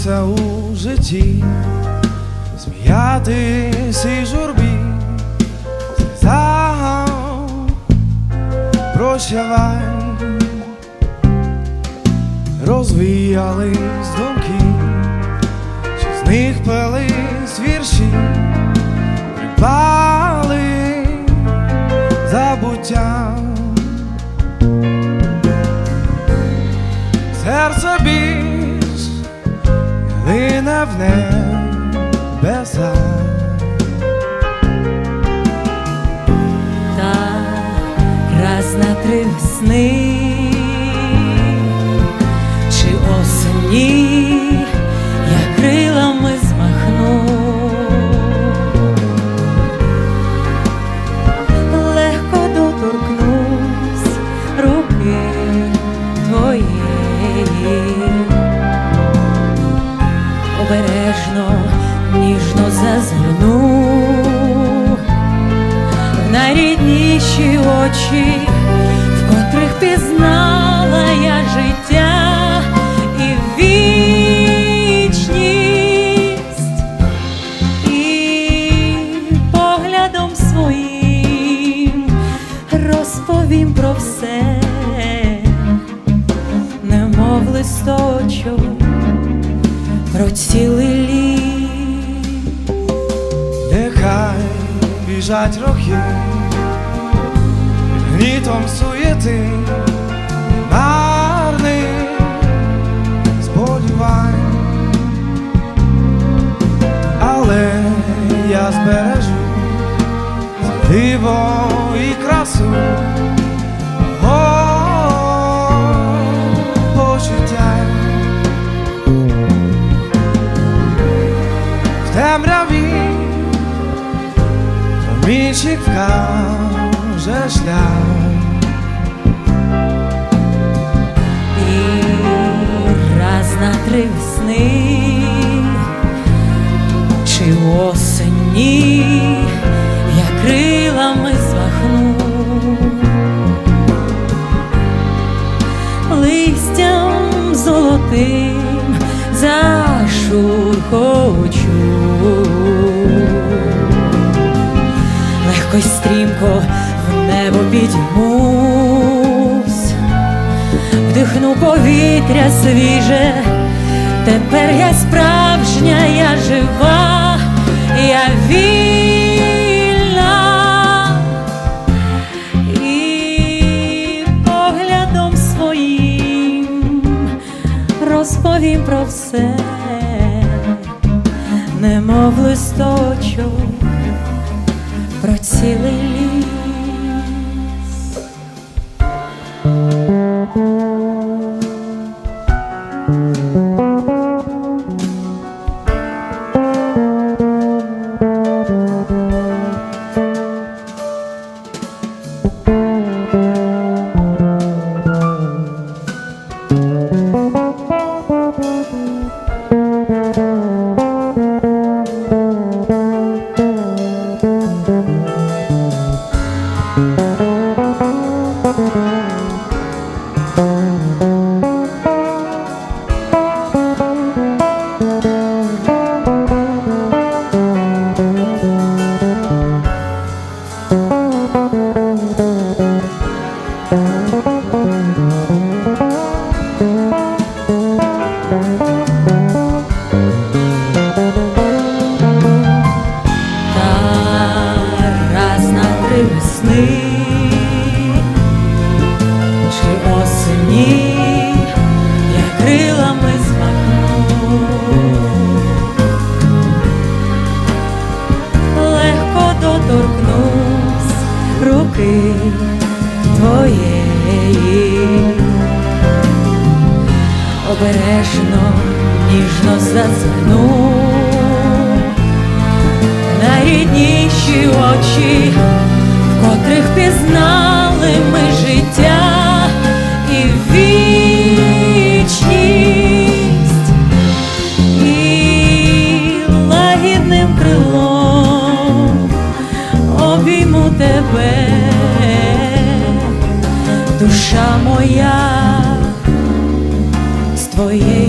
Веселитися у житті, сміятись і журбі, сльозам прощавай, розвіялись думки, що з них пелись вірші, припали забуття. Лине в небеса. та раз на три весни ніжно зазирну в найрідніші очі, в котрих пізнала я життя і вічність, і поглядом своїм розповім про все, немов листочок про цілий літ. Біжать роки, гнітом суєти, марних сподівань, але я збережу диво шлях І раз на чи осені я крилами змахну, листям золотим зашурхочу. Й стрімко підіймусь, вдихну повітря свіже, тепер я справжня, я жива, я вільна. І поглядом своїм розповім про все, немов листочок про цілий. обережно, ніжно зазну найрідніші очі, в котрих пізнали ми життя і вічність, і лагідним крилом обійму тебе, душа моя. for you.